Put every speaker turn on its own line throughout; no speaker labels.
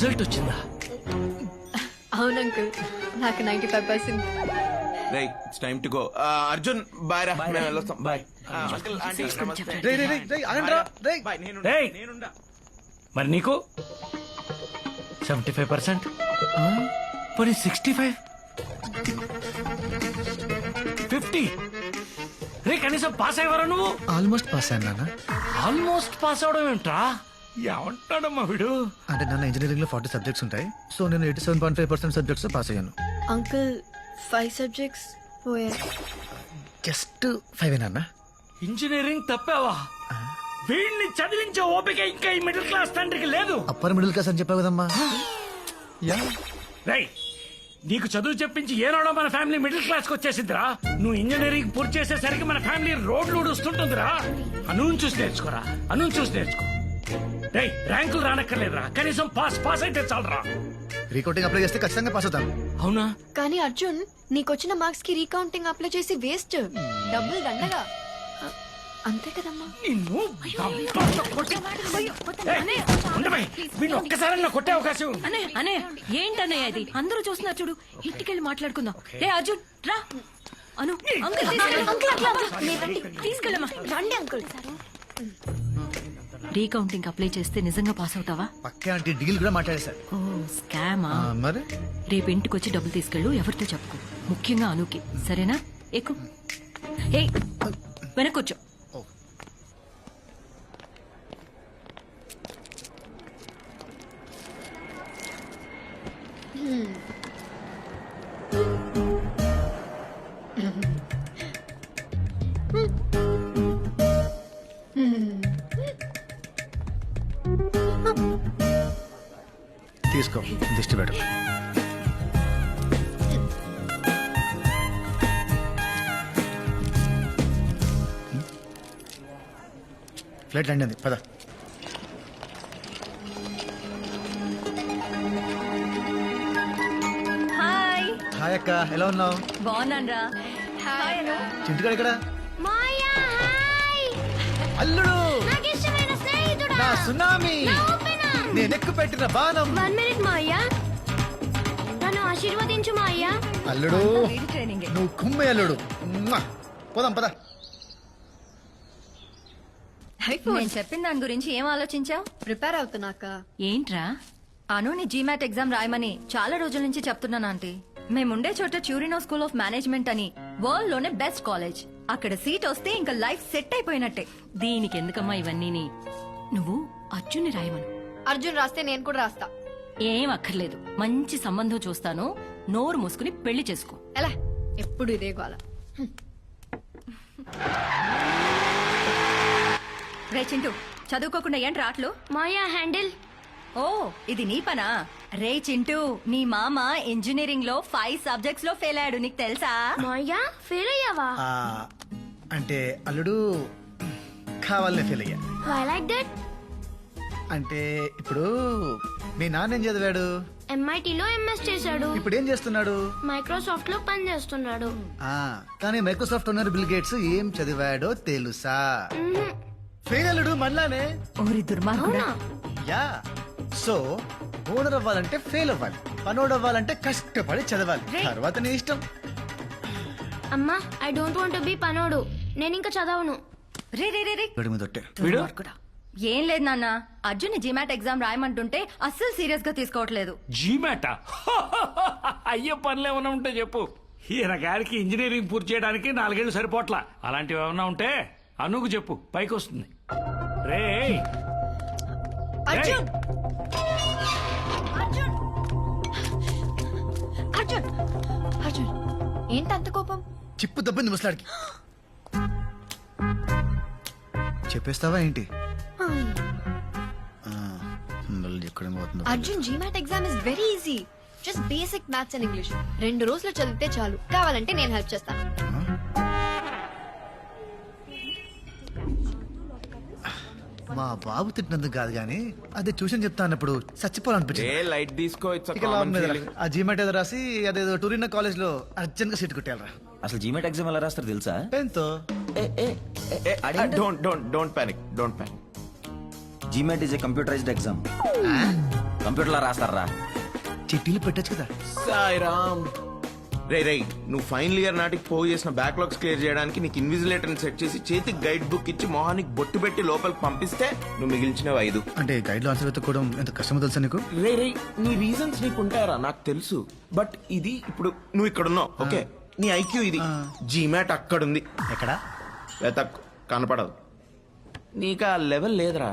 Result వచ్చిందా?
అవును uncle. నాకు ninety five percent
rye it's time to go Arjun bye రా. మేము వెళ్ళొస్తాం. బాయ్ అంకుల్ ఆంటీ నమస్తే.
రేయ్, రేయ్, రేయ్, రేయ్, ఆగండి రా, రేయ్.
బాయ్ నేను
రేయ్.
నేనుండా.
మరి నీకు? సెవెంటీ ఫైవ్ పర్సెంట్ పోనీ సిక్స్టీ ఫైవ్ ఫిఫ్టీ రే కనీసం పాస్ అయ్యేవారా నువ్వు?
ఆల్మోస్ట్ పాస్ అయ్యాను నాన్న.
ఆల్మోస్ట్ పాస్ అవడం ఏంట్రా? ఏమంటాడమ్మా వీడు?
అంటే నాన్న ఇంజనీరింగ్లో ఫార్టీ సబ్జెక్ట్స్ ఉంటాయి. సో నేను eighty seven point five percent subjects pass అయ్యాను.
అంకుల్ ఫైవ్ సబ్జెక్ట్స్ పోయా
జస్ట్ ఫైవ్ నాన్న.
ఇంజనీరింగ్ తప్పావా? వీడిని చదివించే ఓపిక ఇంకా ఈ మిడిల్ క్లాస్ తండ్రికి లేదు.
అప్పర్ మిడిల్ క్లాస్ అని చెప్పావు కదమ్మా. యా.
రై నీకు చదువు చెప్పించి ఏనాడో మన ఫ్యామిలీ మిడిల్ క్లాస్కి వచ్చేసిందిరా. నువ్వు ఇంజనీరింగ్ పూర్తి చేసేసరికి మన ఫ్యామిలీ రోడ్లు ఊడుస్తుంటుందిరా. అను చూసి నేర్చుకోరా. అను చూసి నేర్చుకో. ర్యాంకులు రానక్కర్లేదురా. కనీసం పాస్ పాస్ అయితే చాలరా.
రీకౌంటింగ్ అప్లై చేస్తే ఖచ్చితంగా పాస్ అవుతాను.
అవునా?
కానీ అర్జున్ నీకొచ్చిన మార్క్స్కి రీకౌంటింగ్ అప్లై చేసి వేస్ట్. డబ్బులు దండగా. అంతే కదమ్మా.
నిన్ను కొట్టి- ఏయ్, ఉండవే. వీడిని ఒక్కసారన్నా కొట్టే అవకాశం
అనే అనే ఏంటన్నయ్య ఇది? అందరూ చూస్తున్నారు చూడు. ఇంటికెళ్ళి మాట్లాడుకుందాం. రే అర్జున్ రా. అను అంకుల్. తీసుకెళ్ళమ్మా.
రండి అంకుల్.
రీకౌంటింగ్ అప్లై చేస్తే నిజంగా పాస్ అవుతావా?
పక్కే అంటే డీల్ కూడా మాట్లాడేశారు
ఓ స్కామా?
ఆ, మరి?
రేపు ఇంటికి వచ్చి డబ్బులు తీసుకెళ్ళు ఎవరితో చెప్పుకో. ముఖ్యంగా అనుకి. సరేనా? ఎక్కు. ఏ వెనకొచ్చు
తీసుకో దిష్టి పెట్టు. ఫ్లైట్ ల్యాండ్ అయింది పద.
హాయ్.
హాయ్ అక్క ఎలా ఉన్నావు?
బాగున్నాను హాయ్ అను
చింటికాడు ఇక్కడ
మాయా హాయ్.
అల్లుడు!
స్నేహితుడా?
నా సునామీ!
నా ఓపెనా
నేనెక్కు పెట్టిన బాణం.
వన్ మినిట్ మాయా నన్ను ఆశీర్వదించు మాయా
అల్లుడు
ట్రైనింగ్.
నువ్వు కుమ్మే అల్లుడు. పోదాం పద.
నేను చెప్పిన దాని గురించి ఏం ఆలోచించావు?
ప్రిపేర్ అవుతున్నాక
ఏంట్రా?
అను నీ జీమాట్ ఎగ్జామ్ రాయమని చాలా రోజుల నుంచి చెప్తున్నాను ఆంటీ. మేముండే చోట చూరినో స్కూల్ ఆఫ్ మేనేజ్మెంట్ అని వరల్డ్లోనే బెస్ట్ కాలేజ్ అక్కడ సీట్ వస్తే ఇంకా లైఫ్ సెట్ అయిపోయినట్టే.
దీనికి ఎందుకమ్మా ఇవన్నీని? నువ్వు అర్జున్ని రాయమను.
అర్జున్ రాస్తే నేను కూడా రాస్తా.
ఏం అక్కర్లేదు. మంచి సంబంధం చూస్తాను. నోరు మూసుకుని పెళ్ళి చేసుకో.
ఎలా? ఎప్పుడు ఇదే గోల.
రే చింటూ చదువుకోకుండా ఏంటి రాట్లు
మాయా హ్యాండిల్.
ఓ ఇది నీ పనా? రే చింటూ నీ మామ ఇంజనీరింగ్లో ఫైవ్ సబ్జెక్ట్స్లో ఫెయిల్ అయ్యాడు. నీకు తెలుసా?
మాయా ఫెయిల్ అయ్యావా?
ఆ, అంటే అల్లుడు కావాలనే ఫీల్ అయ్యా.
ఐ లైక్ దట్
అంటే ఇప్పుడు మీ నాన్న ఏం చదివాడు?
ఎంఐటిలో ఎంఎస్ చేశాడు.
ఇప్పుడు ఏం చేస్తున్నాడు?
మైక్రోసాఫ్ట్లో పని చేస్తున్నాడు.
ఆ కానీ మైక్రోసాఫ్ట్ ఓనర్ బిల్ గేట్స్ ఏం చదివాడో తెలుసా? ఫెయిల్ అల్లుడు మళ్ళానే
ఓరి దుర్మార్గుడా.
యా. సో ఓనర్ అవ్వాలంటే ఫెయిల్ అవ్వాలి. పనోడు అవ్వాలంటే కష్టపడి చదవాలి. తర్వాత నీ ఇష్టం.
అమ్మా ఐ డోంట్ వాంట్ బి పనోడు. నేను ఇంకా చదవను.
రే రే రే రే.
వీడు.
ఏం లేదు నాన్న. అర్జున్ జీమాట్ ఎగ్జామ్ రాయమంటుంటే అస్సలు సీరియస్గా తీసుకోవట్లేదు.
జీమాట అయ్యే పనులు ఏమైనా ఉంటే చెప్పు. ఈయన గారికి ఇంజనీరింగ్ పూర్తి చేయడానికి నాలుగేళ్ళు సరిపోట్లా. అలాంటివి ఏమైనా ఉంటే అనుకు చెప్పు. పైకి వస్తుంది. రే
అర్జున్! అర్జున్! అర్జున్! అర్జున్! ఏంటి అంత కోపం?
చిప్పు దబ్బింది ముసలాడికి. చెప్పేస్తావా ఏంటి?
Arjun GMAT exam is very easy just basic maths and English రెండు రోజులు చదివితే చాలు. కావాలంటే నేను హెల్ప్ చేస్తాను.
మా బాబు తిట్టినందుకు కాదు కానీ అది ట్యూషన్ చెప్తా అన్నప్పుడు
ఏ
చచ్చిపోవాలనిపించింది
లైట్ తీసుకో ఇట్స్
ఇక లాభం లేదురా. ఆ జీమెట్ ఏదో రాసి అదేదో టూరిన్ కాలేజ్లో అర్జెంట్గా సీట్ కొట్టాలరా
అసలు జీమెట్ ఎగ్జామ్ ఎలా రాస్తారు తెలుసా?
పెన్తో
don't don't don't panic don't panic
GMAT is a computerised exam కంప్యూటర్లో రాస్తారా?
చిట్టీలు పెట్టచ్చు కదా.
సాయిరామ్. రే రే నువ్వు ఫైనల్ ఇయర్ నాటికి పోగు చేసిన బ్యాక్లాగ్స్ క్లియర్ చేయడానికి నీకు ఇన్విజిలేటర్ సెట్ చేసి చేతికి గైడ్ బుక్ ఇచ్చి మొహానికి బొట్టు పెట్టి లోపలికి పంపిస్తే నువ్వు మిగిల్చినవి ఐదు.
అంటే గైడ్లో ఆన్సర్ వెతుక్కోవడం ఎంత కష్టమో తెలుసా నీకు?
రే రే నీ రీజన్స్ నీకు ఉంటాయరా? నాకు తెలుసు. బట్ ఇది ఇప్పుడు నువ్వు ఇక్కడ ఉన్నావు ఓకే? నీ ఐక్యూ ఇది. జీమాట్ అక్కడుంది.
ఎక్కడ?
వెతక్ కనపడదు. నీకు ఆ లెవెల్ లేదురా.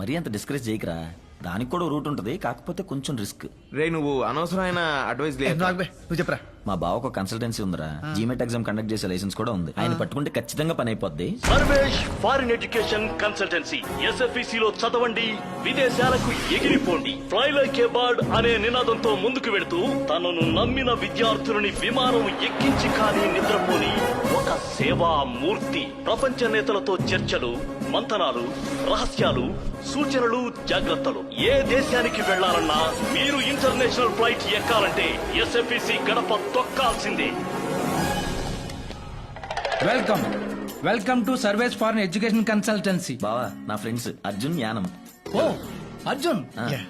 మరీ అంత డిస్కరేజ్ చేయకరా. దానికి కూడా రూట్ ఉంటది కాకపోతే కొంచెం రిస్క్
రే నువ్వు అనవసరమైన అడ్వైస్ లేదు
నువ్వు చెప్పరా?
మా బావ ఒక కన్సల్టెన్సీ ఉందిరా. జీమెట్ ఎగ్జామ్ కండక్ట్ చేసే లైసెన్స్ కూడా ఉంది. ఆయన పట్టుకుంటే ఖచ్చితంగా పని అయిపోద్ది.
Sarvesh foreign education consultancy SFEC లో చదవండి విదేశాలకు ఎగిరిపోండి. ఫ్లై లైక్ బర్డ్ అనే నినాదంతో ముందుకు వెళుతూ తనను నమ్మిన విద్యార్థులని విమానం ఎక్కించి కానీ నిద్రపోని ఒక సేవా మూర్తి ప్రపంచ నేతలతో చర్చలు మంతనాలు రహస్యాలు సూచనలు జాగ్రత్తలు. ఏ దేశానికి వెళ్ళాలన్నా మీరు ఇంటర్నేషనల్ ఫ్లైట్ ఎక్కాలంటే ఎస్ఎఫ్ఈసి గడప తొక్కాల్సిందే.
Welcome. Welcome to service for education consultancy.
బావా నా friends Arjun Yanam
oh Arjun.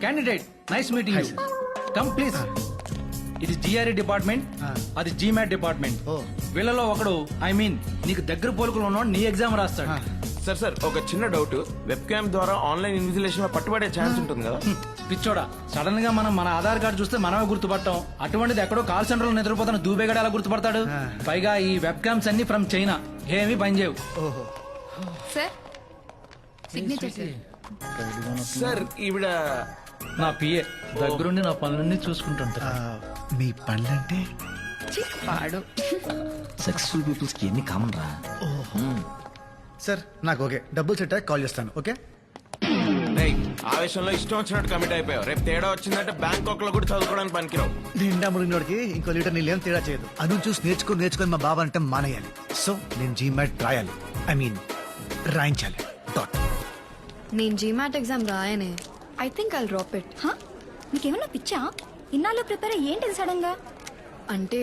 Candidate nice meeting you come please ఇది జిఆర్ఈ డిపార్ట్మెంట్ అది జిమాట్ డిపార్ట్మెంట్. వీళ్ళలో ఒకడు ఐ మీన్ నీకు దగ్గర పోలికలు ఉన్నవాడు నీ ఎగ్జామ్ రాస్తాడు.
సార్ సార్ ఒక చిన్న డౌట్. వెబ్ క్యామ్ ద్వారా ఆన్లైన్ ఇన్విజిలేషన్లో పట్టుబడే ఛాన్స్ ఉంటుంది కదా?
పిచ్చోడా. సడన్గా మనం మన ఆధార్ కార్డు చూస్తే మనమే గుర్తుపట్టాం అటువంటిది ఎక్కడో కాల్ సెంటర్లో నిద్రపోతున్న దూబేగడ ఎలా గుర్తుపడతాడు? పైగా ఈ వెబ్ క్యామ్స్ అన్ని ఫ్రమ్ చైనా ఏమీ పనిచేయవు
ఓహో.
సార్ సిగ్నేచర్ సార్
సార్ ఈవిడ
నా పిఏ దగ్గరుండి నా పనులన్నీ చూసుకుంటుంటా.
మీ పండ్లంటే
సక్సెస్ఫుల్ పీపుల్స్కి ఎన్ని కామన్ రా?
సార్ నాకు ఓకే. డబ్బులు సెట్ కాల్ చేస్తాను ఓకే?
రేయ్, ఆవేశంలో ఇష్టం వచ్చినట్టు కమిట్ అయిపోయావు. రేపు తేడా వచ్చిందంటే బ్యాంకాక్లో కూడా చదువుకోవడానికి పనికిరావు.
నిండా మునిగినోడికి ఇంకో లీటర్ నీళ్ళు ఏం తేడా చేయదు. అను చూసి నేర్చుకుని నేర్చుకుని మా బాబా అంటే మానేయాలి. సో నేను జీమాట్ రాయాలి. ఐ మీన్ రాయించాలి. డాట్
నేను GMAT exam రాయనే. I think I drop it
నీకేమన్నా పిచ్చా? ఇన్నాళ్ళు ప్రిపేర్ ఏంటి సడన్గా?
అంటే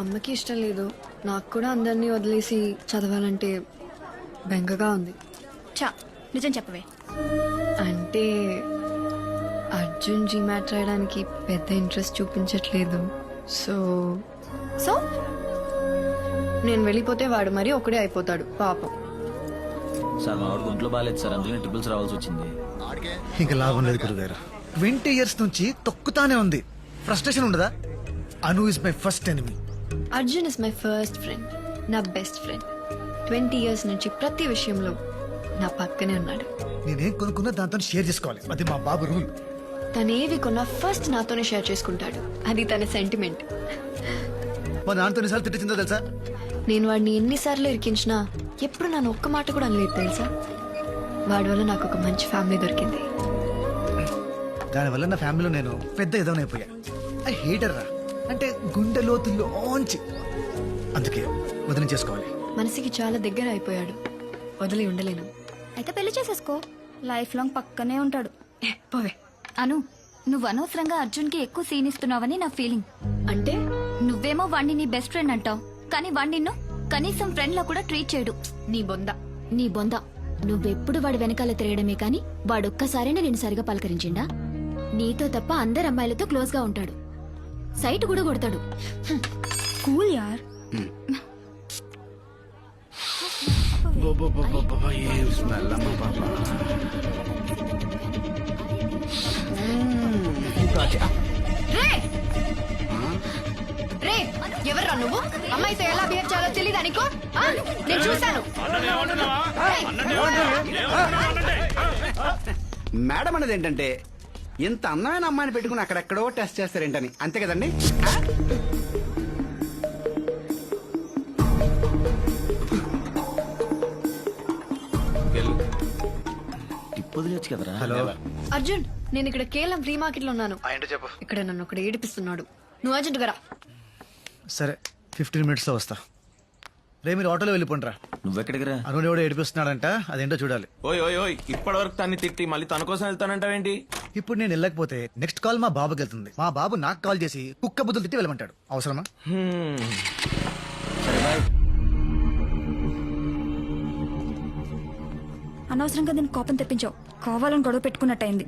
అమ్మకి ఇష్టం లేదు. నాకు కూడా అందరినీ వదిలేసి చదవాలంటే బెంగగా ఉంది.
చా నిజం చెప్పవే.
అంటే అర్జున్ జీమాట్ రాయడానికి పెద్ద ఇంట్రెస్ట్ చూపించట్లేదు. So
so?
నేను వెళ్ళిపోతే వాడు మరీ ఒకడే అయిపోతాడు పాపం.
సార్ మా వాడికి ఒంట్లో బాగాలేదు సార్ అందుకని ట్రిపుల్స్ రావాల్సి వచ్చింది.
ఇంకా లాభం లేదు గురుగారు. ట్వంటీ ఇయర్స్ నుంచి తొక్కుతానే ఉంది. ఫ్రస్ట్రేషన్ ఉండదా? Anu is my first enemy
Arjun is my first friend నా బెస్ట్ ఫ్రెండ్ ట్వంటీ ఇయర్స్ నుంచి ప్రతి విషయంలో నా పక్కనే ఉన్నాడు.
నేనేం కొనుక్కున్నా దాంతో షేర్ చేసుకోవాలి. అది మా బాబు రూల్.
తను ఏవి కొన్నా ఫస్ట్ నాతోనే షేర్ చేసుకుంటాడు. అది తన సెంటిమెంట్.
మా నాన్నతో ఎన్నిసార్లు తిట్టిందో తెలుసా?
నేను వాడిని ఎన్నిసార్లు ఇరికించినా ఎప్పుడు నన్ను ఒక్క మాట కూడా అనలేదు తెలుసా? వాడి వల్ల నాకు ఒక మంచి ఫ్యామిలీ దొరికింది.
దానివల్ల నా ఫ్యామిలీలో నేను పెద్ద ఎదవనైపోయా ఐ హేటర్ రా అంటే గుండె లోతుల్లోంచి అందుకే వదిలి చేసుకోవాలి
మనసుకి చాలా దగ్గర అయిపోయాడు. వదిలి ఉండలేను.
అయితే పెళ్ళి చేసేసుకో. లైఫ్ లాంగ్ పక్కనే ఉంటాడు.
ఏ, పోవే.
అను నువ్వు అనవసరంగా అర్జున్కి ఎక్కువ సీన్ ఇస్తున్నావని నా ఫీలింగ్.
అంటే?
నువ్వేమో వాణ్ణి నీ బెస్ట్ ఫ్రెండ్ అంటావు. కానీ వాణ్ణి నిన్ను కనీసం ఫ్రెండ్ లా కూడా ట్రీట్ చేయడు.
నీ బొంద.
నీ బొంద. నువ్వెప్పుడు వాడి వెనకాల తిరగడమే కాని వాడొక్కసారైనా నేను సరిగా పలకరించిండా? నీతో తప్ప అందరు అమ్మాయిలతో క్లోజ్గా ఉంటాడు. సైట్ కూడా కొడతాడు. కూల్ యార్.
రే రే ఎవర్రా నువ్వు అమ్మాయితో ఎలా బిహేవ్ చేయాలో తెలియదా నీకు నేను చూశాను
మేడం అనేది ఏంటంటే ఇంత అందమైన అమ్మాయిని పెట్టుకుని అక్కడెక్కడో టెస్ట్ చేస్తారేంటని. అంతే కదండి?
వదిలేచ్చు కదరా.
హలో.
అర్జున్ నేను ఇక్కడ కేవలం ఫ్రీ మార్కెట్లో ఉన్నాను
ఏంటో చెప్పు.
ఇక్కడ నన్ను ఒకడు ఏడిపిస్తున్నాడు. నువ్వు అర్జెంట్ రా.
సరే ఫిఫ్టీన్ మినిట్స్లో వస్తా. రే మీరు ఆటోలో వెళ్ళిపోండిరా.
నువ్వెక్కడికి రా
అను ఎవడో ఏడిపిస్తున్నాడంట అదేంటో చూడాలి.
ఓయ్ ఓయ్ ఓయ్ ఇప్పటి వరకు తన్ని తిట్టి మళ్ళీ తన కోసం వెళ్తానంటావేంటి?
ఇప్పుడు నేను వెళ్ళకపోతే నెక్స్ట్ కాల్ మా బాబుకి వెళ్తుంది. మా బాబు నాకు కాల్ చేసి కుక్క బుద్ధులు తిట్టి వెళ్ళమంటాడు. అవసరమా?
హ్మ్.
అనవసరంగా నేను కోపం తెప్పించావు. కావాలని గొడవ పెట్టుకున్నట్టయింది.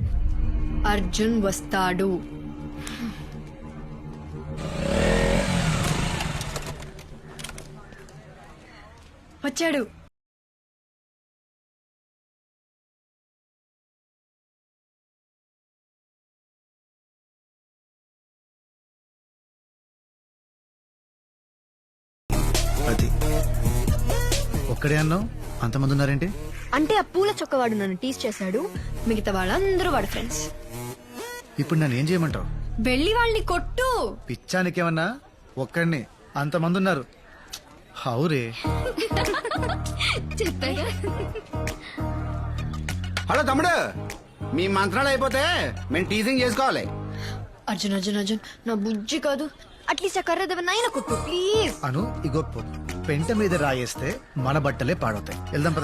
అర్జున్ వస్తాడు. వచ్చాడు.
అది. ఒక్కడే అన్నావు? అంతమంది ఉన్నారేంటి?
అంటే ఆ పూల చొక్కవాడు నన్ను టీస్ చేశాడు. మిగతా వాళ్ళందరూ వాడు ఫ్రెండ్స్
ఇప్పుడు నన్ను ఏం చేయమంటావు?
వెళ్ళి వాళ్ళని కొట్టు.
పిచ్చానికేమన్నా? ఒక్కడిని. అంతమంది ఉన్నారు హౌరే.
చెప్పాగా.
హలో తమ్ముడు మీ మంత్రాలు అయిపోతే మేము టీజింగ్ చేసుకోవాలి.
అర్జున్ అర్జున్ అర్జున్ నా బుజ్జి కాదు. అట్లీస్ట్ ఆ కర్ర దెబ్బ కొట్టు ప్లీజ్
అను ఇగో. పెంట మీద రాయేస్తే మన బట్టలే పాడవుతాయి. వెళ్దాం పద.